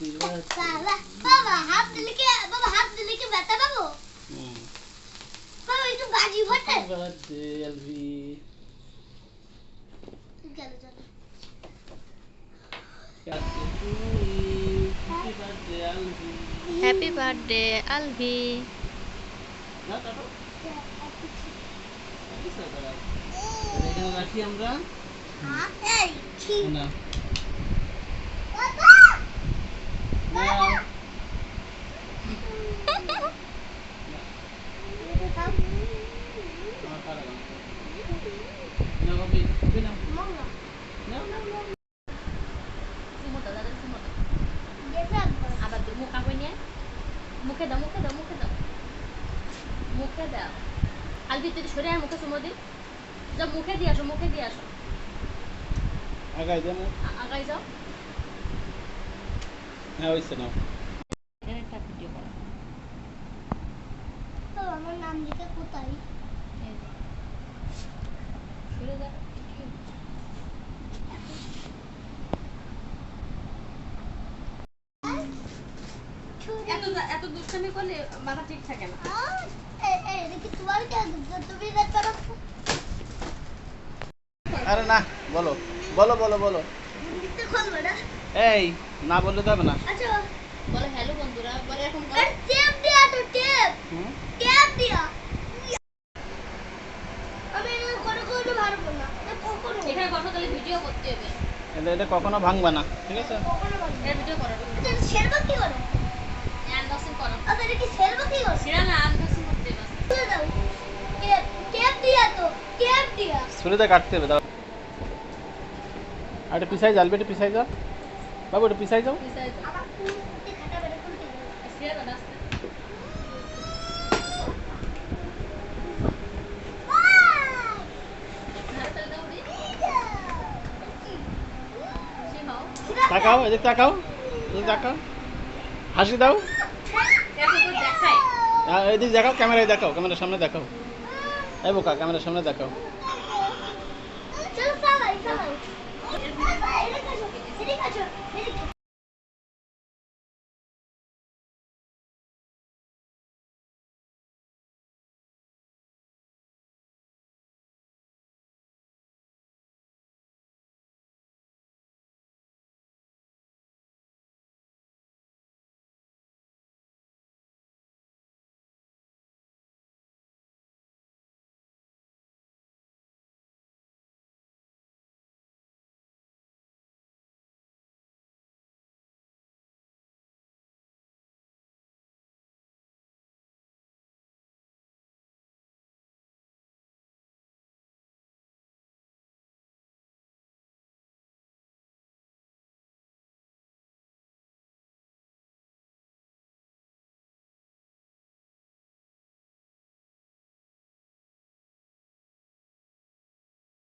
बाबा बाबा हाथ लेके बाबा हाथ लेके बैठा बाबू। बाबा ये तो गाजी फटे बर्थडे एलवी चलो चलो हैप्पी बर्थडे अलवी ना काटो किस तरह का लेकिन बैठी हमरा हाँ ए ठीक। ना। মুখে দাও। আলবি তুই সরে আয় মুখে যাও মুখে দিয়ে আসো মুখে দিয়ে আসো। আগাই দে। আ- আগাই যাও। হ্যাঁ, হইছে নাও। একটা ভিডিও করো। তো আমার নাম লিখে কোথায়? সরে যা। এত এত দুষ্টামি করলে মাথা ঠিক থাকে না। আরে না বলো। বলো বলো বলো। দিতে খুলবে না এই না বললে তো হবে না। আচ্ছা বলে। হ্যালো বন্ধুরা বলে এখন টেপ দিয়া তো টেপ। টেপ দিয়া। আমি এটা কোনো কোনো পারব না। কখনো এখানে বসো তাহলে ভিডিও করতে হবে। এটা এটা কখনো ভাঙবে না ঠিক আছে? কখনো পারব ভিডিও করো। এটা শেরবা কি করে? আনবক্সিং করো। আচ্ছা কি করে? সেটা না যাও আমার কুলতে খাটা বেরে কুলতে সিয়া দাদা আসতে ধারে তালে দাও দি সে হাও তাকাও, এদিকে তাকাও এদিকে তাকাও। হাসি দাও। এদিকে দেখাও, ক্যামেরায় দেখাও, ক্যামেরার সামনে দেখাও। এই বোকা, ক্যামেরার সামনে দেখাও। Çabuk salla yıkamayın. Seni kaçıyor. Seni kaçıyor.